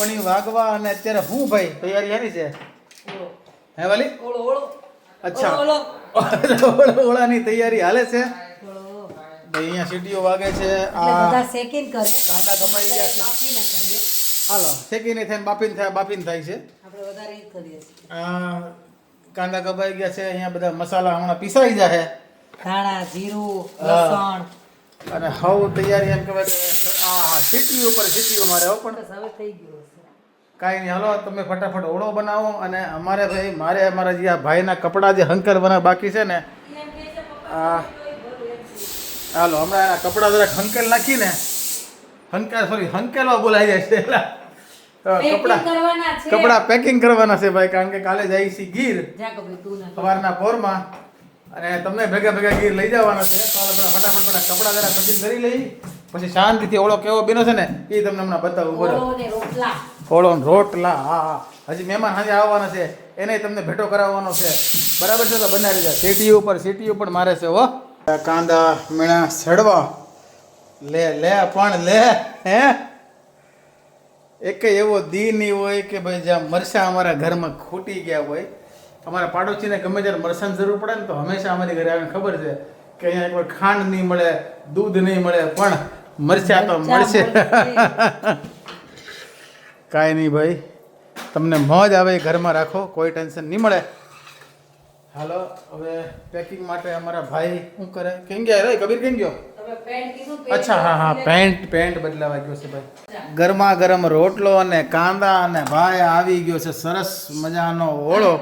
મણી વાગવા અને અત્યારે હું ભાઈ તૈયારી એની છે? હે વાલી? અચ્છા. ઓળો ઓળો- ઓળાની તૈયારી હાલે છે? અહીંયા સીટીઓ વાગે છે. આ બધા સેકિંગ કરે. કાંદા કપાઈ ગયા છે. બાફીને કરીએ. હાલો શેકીને થાય ને બાફીને થાય બાફીને થાય છે. આપણે વધારે કરીએ આ કાંદા કપાઈ ગયા છે અહીંયા બધા મસાલા હમણાં પીસાઈ જાય ધાણા જીરું. લસણ અને હવ તૈયારી એમ કહેવાય કે આ હા સીટીઓ પર સીટીઓ મારે હો પણ હવે થઈ ગયું કાંઈ નહીં હાલો તમે ફટાફટ ઓળો બનાવો અને અમારે ભાઈ મારે અમારા જે આ ભાઈના કપડાં જે હંકર બના બાકી છે ને આ હાલો હમણાં એના કપડાં જરાક હંકેલ નાખીને હંકેલ સોરી હંકેલવા બોલાઈ જાય છે. કપડાં કપડાં પેકિંગ કરવાના છે ભાઈ કારણ કે કાલે જાય છે ગીર. સવારના પોરમાં અને તમને ભેગા ભેગા ગીર લઈ જવાના છે તો આપણે ફટાફટ પેલા કપડાં જરા પેકિંગ કરી લઈ પછી શાંતિથી ઓળો કેવો બેનો છે ને એ તમને હમણાં બતાવું બરાબર ઓળો રોટલા. હા હા. હજી મહેમાન હાજે આવવાના છે એને તમને ભેટો કરાવવાનો છે. બરાબર છે તો બનાવી જાય સીટી ઉપર સીટી ઉપર મારે છે હો. કાંદા મીણા સડવા લે લે પણ લે હે? એક એવો દી નહીં હોય કે ભાઈ જ્યાં મરસા અમારા ઘરમાં ખૂટી ગયા હોય અમારા પાડોશીને ગમે ત્યારે મરસાની જરૂર પડે ને તો હંમેશા અમારી ઘરે આવીને ખબર છે કે અહીંયા કોઈ ખાંડ નહીં મળે દૂધ નહીં મળે પણ મરચા તો મળશે. કાંઈ નહીં ભાઈ તમને મોજ આવે એ ઘરમાં રાખો કોઈ ટેન્શન નહીં મળે. હાલો હવે પેકિંગ માટે અમારા ભાઈ શું કરે? કેમ ગયા? રે કબીર કેમ ગયો? તમે પેન્ટ કીધું અચ્છા હા હા પેન્ટ પેન્ટ બદલાવા ગયો છે ભાઈ. ગરમા ગરમ રોટલો અને કાંદા અને ભાઈ આવી ગયો છે સરસ મજાનો ઓળો.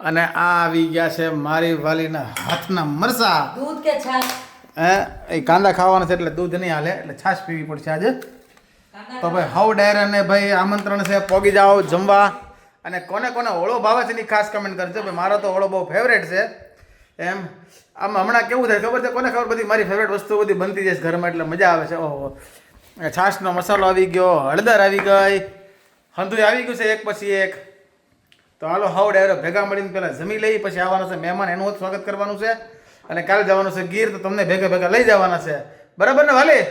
અને આ આવી ગયા છે મારી વાલીના હાથના મરસા દૂધ કે છાશ? હે એ કાંદા ખાવાના છે એટલે દૂધ નહીં હાલે એટલે છાશ પીવી પડશે આજે. તો ભાઈ હાઉ ડાયર અને ભાઈ આમંત્રણ છે પોગી જાઓ જમવા. અને કોને કોને ઓળો ભાવે છે એની ખાસ કમેન્ટ કરજો. ભાઈ મારો તો ઓળો બહુ ફેવરેટ છે. એમ આમ હમણાં કેવું થાય ખબર છે? કોને ખબર? બધી મારી ફેવરેટ વસ્તુ બધી બનતી જાય ઘરમાં એટલે મજા આવે છે. ઓહો. છાશનો મસાલો આવી ગયો હળદર આવી ગઈ હંધુય આવી ગયું છે એક પછી એક. તો હાલો હાવ ડાયરો ભેગા મળીને પહેલાં જમી લઈ પછી આવવાનું છે મહેમાન એનું સ્વાગત કરવાનું છે. અને કાલે જવાનું છે ગીર તો તમને ભેગા ભેગા લઈ જવાના છે. બરાબર ને વાલી?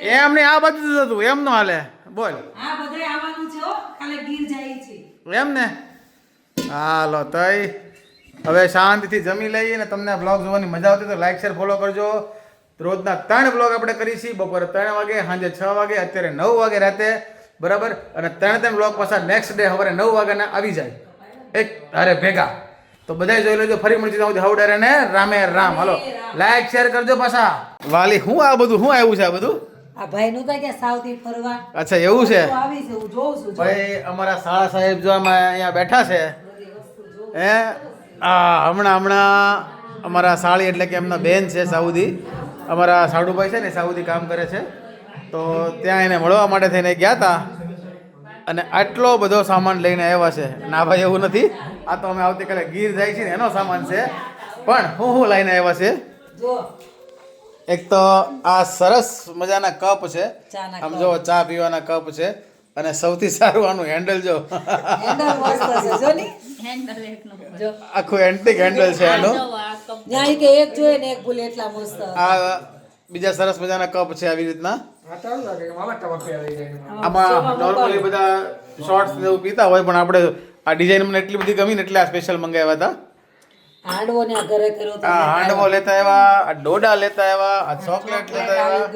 એમ ને આ બાજુ જ હતું એમ નો હાલે. બોલ. એમ ને? હાલો તઈ. હવે શાંતિથી જમી લઈએ ને તમને બ્લોગ જોવાની મજા આવતી તો લાઈક શેર ફોલો કરજો. રોજના ત્રણ બ્લોગ આપણે કરીશી. બપોરે ત્રણ વાગે સાંજે છ વાગે અત્યારે નવ વાગે રાતે. બરાબર? અને ત્રણે ત્રણ બ્લોક પાછા નેક્સ્ટ ડે સવારે નવ વાગ્યાના આવી જાય. એક અરે ભેગા. તો બધાય જોઈ લેજો ફરી મળી ત્યાં સુધી. હવડેરે ને રામે રામ. હાલો. લાઈક શેર કરજો પાછા. વાલી હું આ બધું શું આવ્યું છે આ બધું? આ ભાઈ નું કે સાઉથી ફરવા? અચ્છા એવું છે? આવી છે હું જોઉં છું ભાઈ અમારા શાળા સાહેબ જો અમે અહીંયા બેઠા છે બધી. હે? આ હમણાં હમણાં અમારા સાળી એટલે કે એમના બેન છે સાઉદી. અમારા સાડુભાઈ છે ને સાઉદી કામ કરે છે. તો ત્યાં એને મળવા માટે થઈને ગયા હતા અને આટલો બધો સામાન લઈને આવ્યા છે. ના ભાઈ એવું નથી. આ તો અમે આવતીકાલે ગીર જાય છે ને એનો સામાન છે. પણ હું હું લઈને આવ્યા છે? એક તો આ સરસ મજાના કપ છે. આમ જો ચા પીવાના કપ છે. અને સૌથી સારું આનું હેન્ડલ જો. આખું એન્ટિક હેન્ડલ છે આનું. કે એક જોઈએ ને એક ભૂલે એટલા મસ્ત આ બીજા સરસ મજાના કપ છે આવી રીતના. આમાં નોર્મલી બધા શોર્ટ્સ ને એવું પીતા હોય પણ આપણે આ ડિઝાઇન મને એટલી બધી ગમી ને એટલે આ સ્પેશિયલ મંગાવ્યા હતા. હાંડવો ને આ ઘરે કર્યો તો હાંડવો લેતા આવ્યા આ ડોડા લેતા આવ્યા આ ચોકલેટ લેતા આવ્યા.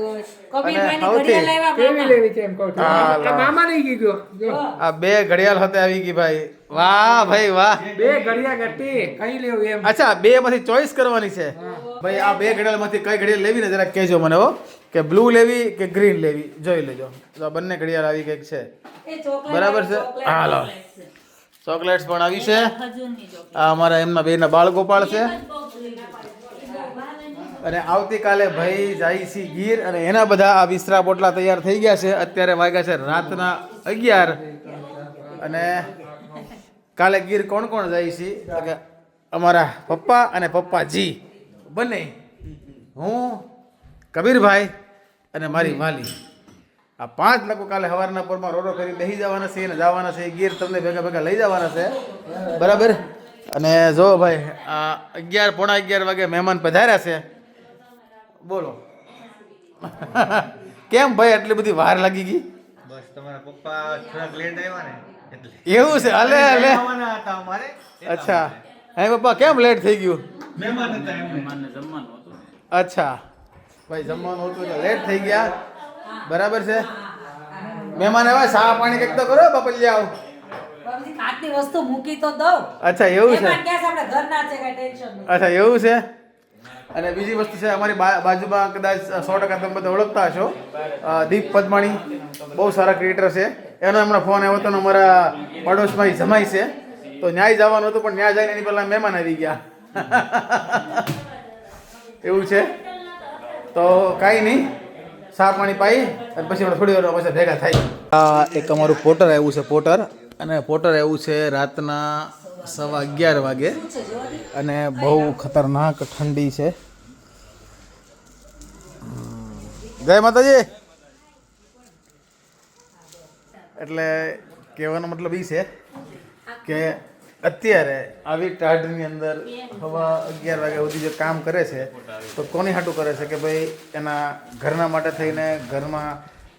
આ બે ઘડિયાળ હાથે આવી ગઈ ભાઈ. વાહ ભાઈ વાહ. બે ઘડિયા ઘટી કઈ લેવું એમ? અચ્છા બે માંથી ચોઈસ કરવાની છે. ભાઈ આ બે ઘડિયાળમાંથી કઈ ઘડિયાળ લેવી ને જરાક કહેજો મને હો. કે બ્લુ લેવી કે ગ્રીન લેવી? જોઈ લેજો. તો આ બંને ઘડિયાળ આવી કંઈક છે. બરાબર છે? હાલો ચોકલેટ્સ પણ આવી છે. આ અમારા એમના બેના બાળ ગોપાળ છે. અને આવતીકાલે ભાઈ જાય છે ગીર અને એના બધા આ વિસ્તરા પોટલા તૈયાર થઈ ગયા છે. અત્યારે વાગ્યા છે રાતના અગિયાર. અને કાલે ગીર કોણ કોણ જાય છે? અમારા પપ્પા અને પપ્પાજી. બંને. હું, કબીરભાઈ અને મારી માલી આ પાંચ લોકો કાલે સવારના પોરમાં રોડો કરી બેસી જવાના છે અને જવાના છે. ગીર તમને ભેગા ભેગા લઈ જવાના છે. બરાબર? અને જો ભાઈ, આ અગિયાર પોણા અગિયાર વાગે મહેમાન પધાર્યા છે. બોલો. કેમ ભાઈ આટલી બધી વાર લાગી ગઈ? તમારા પપ્પા થોડાક લેટ આવ્યા ને એટલે એવું છે અલે અલે. આવવાના હતા અમારે અચ્છા. હે પપ્પા કેમ લેટ થઈ ગયું? મહેમાન હતા એમને. અચ્છા. ભાઈ જમવાનું હતું એટલે લેટ થઈ ગયા. બરાબર છે? મહેમાન આવ્યા સા પાણી કંઈક તો કરો બપલિયા આવ. બાપુજી, વસ્તુ મૂકી તો દઉં. અચ્છા એવું છે. અચ્છા એવું છે? અને બીજી વસ્તુ છે, અમારી બાજુમાં કદાચ સો ટકા તમે બધા ઓળખતા હશો. દીપ પદમાણી, બહુ સારા ક્રિએટર છે. એનો હમણાં ફોન આવ્યો હતો અમારા પડોશમાં જમાય છે. તો ન્યાય જવાનું હતું, પણ ન્યાય જઈને એની પહેલાં મહેમાન આવી ગયા. એવું છે. તો કાંઈ નહીં. સાફ પાણી પાઈ, અને પછી થોડી વાર પછી ભેગા થાય. આ એક અમારું પોટર આવ્યું છે, પોટર. અને પોટર આવ્યું છે રાતના સવા અગિયાર વાગે. અને બહુ ખતરનાક ઠંડી છે. જય માતાજી. એટલે કહેવાનો મતલબ એ છે કે અત્યારે આવી ટાઢની અંદર હવા અગિયાર વાગ્યા સુધી જે કામ કરે છે, તો કોની હાટું કરે છે કે ભાઈ એના ઘરના માટે થઈને ઘરમાં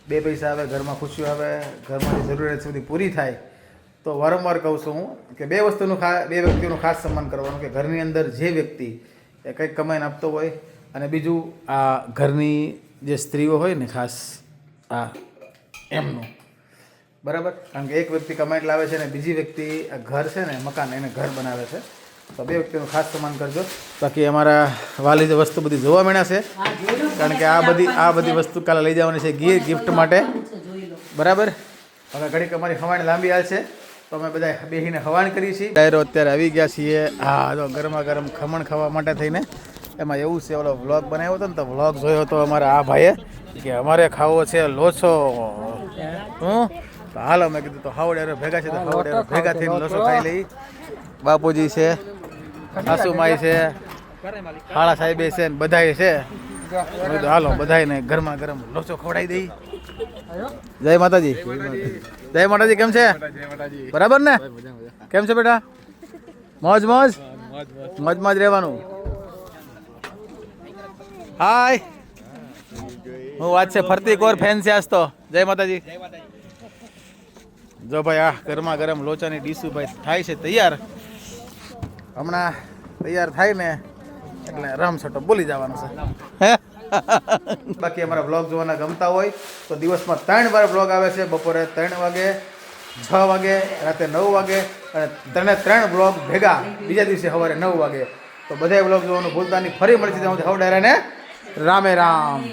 બે પૈસા આવે, ઘરમાં ખુશીઓ આવે ઘરમાં જરૂરિયાત બધી પૂરી થાય, તો વારંવાર કહું છું હું કે બે વસ્તુનું ખા, બે વ્યક્તિઓનું ખાસ સન્માન કરવાનું કે ઘરની અંદર જે વ્યક્તિ એ કંઈક કમાઈને આપતો હોય અને બીજું આ ઘરની જે સ્ત્રીઓ હોય ને ખાસ આ એમનું. બરાબર? કારણ કે એક વ્યક્તિ કમાઈને લાવે છે ને બીજી વ્યક્તિ આ ઘર છે ને મકાન એને ઘર બનાવે છે. તો બે વ્યક્તિનું ખાસ સમાન કરજો. બાકી અમારા વાલી વસ્તુ બધી જોવા મળ્યા છે. કારણ કે આ બધી આ બધી વસ્તુ કાલે લઈ જવાની છે ગીર ગિફ્ટ માટે. બરાબર? હવે ઘડીક અમારી હવાણ લાંબી હાલ છે. તો અમે બધા બેસીને હવાણ કરીએ છીએ. ડાયરો અત્યારે આવી ગયા છીએ. હા તો ગરમા ગરમ ખમણ ખાવા માટે થઈને. એમાં એવું છે ઓલો વ્લોગ બનાવ્યો હતો ને તો વ્લોગ જોયો હતો અમારા આ ભાઈએ કે અમારે ખાવો છે લોચો. હું? તો હાલો મેં કીધું તો હાવડે ભેગા છે તો હાવડે ભેગા થઈને લોચો ખાઈ લઈ. બાપુજી છે સાસુમાઈ છે હાળા સાહેબે છે ને બધાય છે. હાલો બધાયને ગરમા ગરમ લોચો ખવડાવી દઈ. જય માતાજી. જય માતાજી કેમ છે? બરાબર ને? કેમ છે બેટા? મોજ મોજ? મોજમાં જ રહેવાનું. હાય. હું વાત છે ફરતી કોર ફેન છે આજ તો. જય માતાજી. જો ભાઈ આ ગરમા ગરમ લોચાની ડીશું ભાઈ થાય છે તૈયાર. હમણાં તૈયાર થાય ને એટલે રામસટો બોલી જવાનું છે. હે? બાકી અમારા બ્લોગ જોવાના ગમતા હોય તો દિવસમાં ત્રણ વાર બ્લોગ આવે છે. બપોરે ત્રણ વાગે, છ વાગે, રાતે નવ વાગે અને ત્રણે ત્રણ બ્લોગ ભેગા. બીજા દિવસે સવારે નવ વાગે. તો બધા બ્લોગ જોવાનું ભૂલતા નહીં. ફરી મળશે ત્યાં સુધી. ડાયરાને રામે રામ.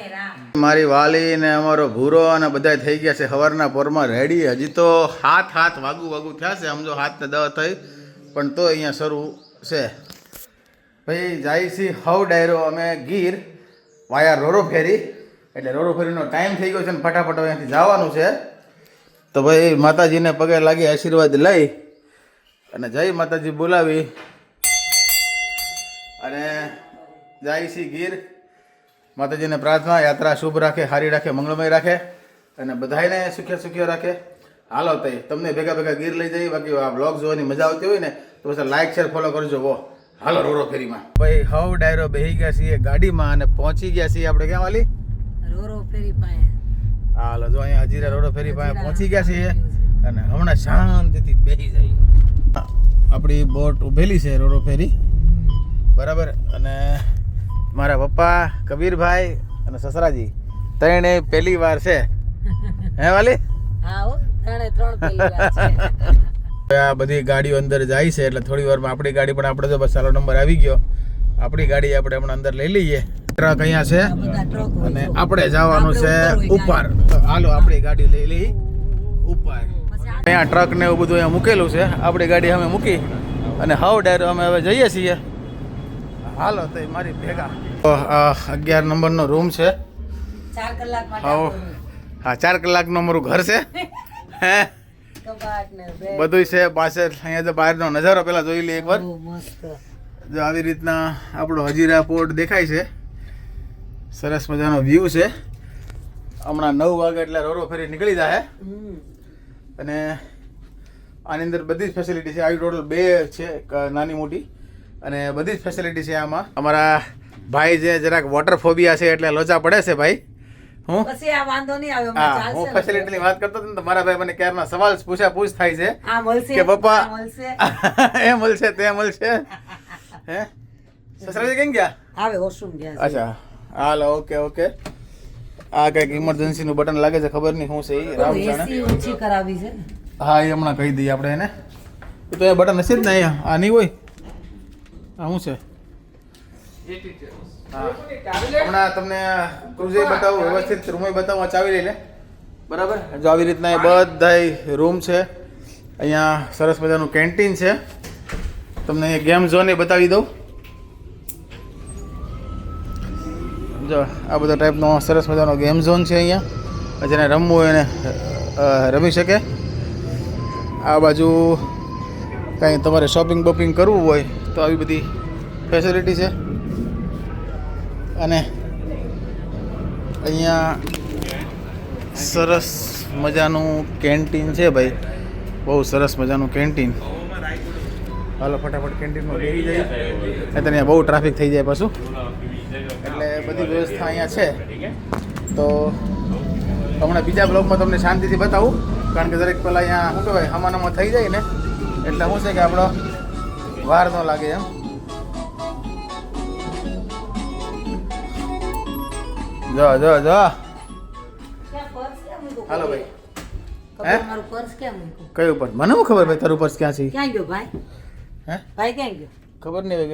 મારી વાલી ને અમારો ભૂરો અને બધા થઈ ગયા છે સવારના પોરમાં રેડી. હજી તો હાથ હાથ વાગુ વાગુ થયા છે સમજો હાથ ને દવા થઈ. પણ તો અહીંયા શરૂ છે. ભાઈ, જાય છે હવ ડાયરો, અમે ગીર, વાયા રોરો ફેરી. એટલે રોરો ફેરીનો ટાઈમ થઈ ગયો છે ને ફટાફટ અહીંયાથી જવાનું છે. તો ભાઈ, માતાજીને પગે લાગી આશીર્વાદ લઈ અને જય માતાજી બોલાવી. અને જાય છે ગીર. માતાજીને પ્રાર્થના યાત્રા શુભ રાખે સારી રાખે મંગળમય રાખે અને બધાને સુખ્ય સુખ્ય રાખે. હાલો તઈ તમને ભેગા ભેગા ગીર લઈ જઈએ. બાકી આ બ્લોગ જોવાની મજા આવતી હોય ને તો પછી લાઇક શેર ફોલો કરજો વો હાલો રોરો ફેરીમાં. ભાઈ હવ ડાયરો બેહી ગયા છીએ ગાડીમાં અને પહોંચી ગયા છીએ આપણે ક્યાં વાલી? રોરો ફેરી પાસે. હાલો જો અહીંયા હજીરા રોડો ફેરી પાસે પહોંચી ગયા છીએ અને હમણાં શાંતિથી બેસી જઈએ. આપણી બોટ ઉભેલી છે રોડો ફેરી. બરાબર? અને મારા પપ્પા કબીરભાઈ અને સસરાજી ત્રણે પહેલી વાર છે. હે વાલી? આ બધી ગાડીઓ અંદર જાય છે એટલે થોડી વારમાં આપણી ગાડી પણ આપણે જો બસ સારો નંબર આવી ગયો. આપણી ગાડી આપણે હમણાં અંદર લઈ લઈએ. ટ્રક અહીંયા છે. અને આપણે જવાનું છે ઉપર હાલો આપણી ગાડી લઈ લઈ ઉપર. અહીંયા ટ્રક ને એવું બધું અહીંયા મૂકેલું છે. આપણી ગાડી અમે મૂકી અને હાવ ડાયરો અમે હવે જઈએ છીએ. હાલો તો મારી ભેગા. અગિયાર નંબરનો રૂમ છે. ચાર કલાક માટે હા ચાર કલાકનું અમારું ઘર છે. હે? બધું છે પાછળ અહીંયા તો બહારનો નજારો પેલા જોઈ લઈએ એકવાર. વાર જો આવી રીતના આપણો હજીરા પોર્ટ દેખાય છે. સરસ મજાનો વ્યૂ છે. હમણાં નવ વાગે એટલે રોરો ફેરી નીકળી જાય અને આની અંદર બધી જ ફેસિલિટી છે. આવી ટોટલ બે છે નાની મોટી. અને બધી જ ફેસિલિટી છે આમાં. અમારા ભાઈ જે જરાક વોટર ફોબિયા છે એટલે લોચા પડે છે ભાઈ. હું? પછી આ વાંધો નહીં આવ્યો હા હું. ફેસિલિટીની વાત કરતો હતો ને તો મારા ભાઈ મને ક્યારના સવાલ પૂછા પૂછ થાય છે કે પપ્પા એ મળશે તે મળશે. હે? સસરાજી કેમ ગયા? આવે વોશરૂમ ગયા છે. અચ્છા. હાલો ઓકે ઓકે આ કંઈક ઇમરજન્સી નું બટન લાગે છે ખબર નહીં શું છે રામ જાણે. ઓછી કરાવી છે હા એ હમણાં કહી દઈએ આપણે એને. તો એ બટન હશે જ ને આ નહીં હોય? શું છે? હા. હમણાં તમને ક્રુઝે બતાવું વ્યવસ્થિત રૂમે બતાવું આ ચાવી લઈ બરાબર? જો આવી રીતના એ બધાય રૂમ છે. અહીંયા સરસ મજાનું કેન્ટીન છે. તમને ગેમ ઝોન એ બતાવી દઉં. જો આ બધા ટાઈપનો સરસ મજાનો ગેમ ઝોન છે અહીંયા. જેને રમવું હોય એને રમી શકે. આ બાજુ કાંઈ તમારે શોપિંગ બોપિંગ કરવું હોય તો આવી બધી ફેસિલિટી છે. અને અહીંયા સરસ મજાનું કેન્ટીન છે ભાઈ. બહુ સરસ મજાનું કેન્ટીન હાલો, ફટાફટ કેન્ટીનમાં બેસી જઈએ. તો અહીંયા બહુ ટ્રાફિક થઈ જાય પાછું. એટલે બધી વ્યવસ્થા અહીંયા છે. તો હમણાં બીજા બ્લોગમાં તમને શાંતિથી બતાવું. કારણ કે દરેક પહેલાં અહીંયા, શું કહેવાય, હમાનામાં થઈ જાય ને. એટલે શું છે કે આપણો વાર ન લાગે એમ. જો જો જો. પર્સ? હાલો ભાઈ? પર્સ કયું પર મને શું ખબર ભાઈ તારું પર્સ ક્યાં છે? ક્યાં ગયો ભાઈ? હે? ભાઈ ક્યાં ગયો? ખબર નહીં કે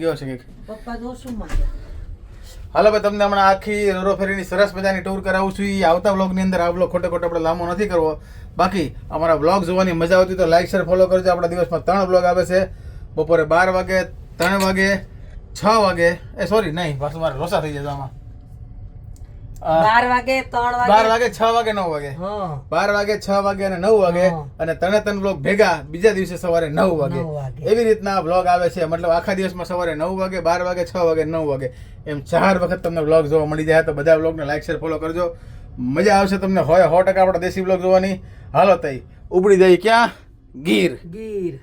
ગયો છે પપ્પા ગયા હાલો ભાઈ તમને હમણાં આખી રોરો ફેરીની સરસ મજાની ટૂર કરાવું છું. આવતા બ્લોગની અંદર આ બ્લોગ ખોટે ખોટો આપણે લાંબો નથી કરવો. બાકી અમારા બ્લોગ જોવાની મજા આવતી તો લાઈક શેર ફોલો કરજો. આપણા દિવસમાં ત્રણ બ્લોગ આવે છે. બપોરે બાર વાગે ત્રણ વાગે છ વાગે. એ સોરી નહીં પાછું મારે લોસા થઈ જશે આમાં. બાર વાગે ત્રણ બાર વાગે વાગે છ વાગે નવ વાગે. બાર વાગે છ વાગે અને નવ વાગે અને ત્રણે ત્રણ બ્લોગ ભેગા બીજા દિવસે સવારે નવ વાગે નવ વાગે. એવી રીતના બ્લોગ આવે છે. મતલબ આખા દિવસમાં સવારે નવ વાગે બાર વાગે છ વાગે નવ વાગે. એમ ચાર વખત તમને બ્લોગ જોવા મળી જાય. તો બધા બ્લોગને લાઈક શેર ફોલો કરજો. મજા આવશે તમને. હોય સો ટકા આપણા દેશી બ્લોગ જોવાની. હાલો તઈ. ઉપડી જાય ક્યાં? ગીર. ગીર.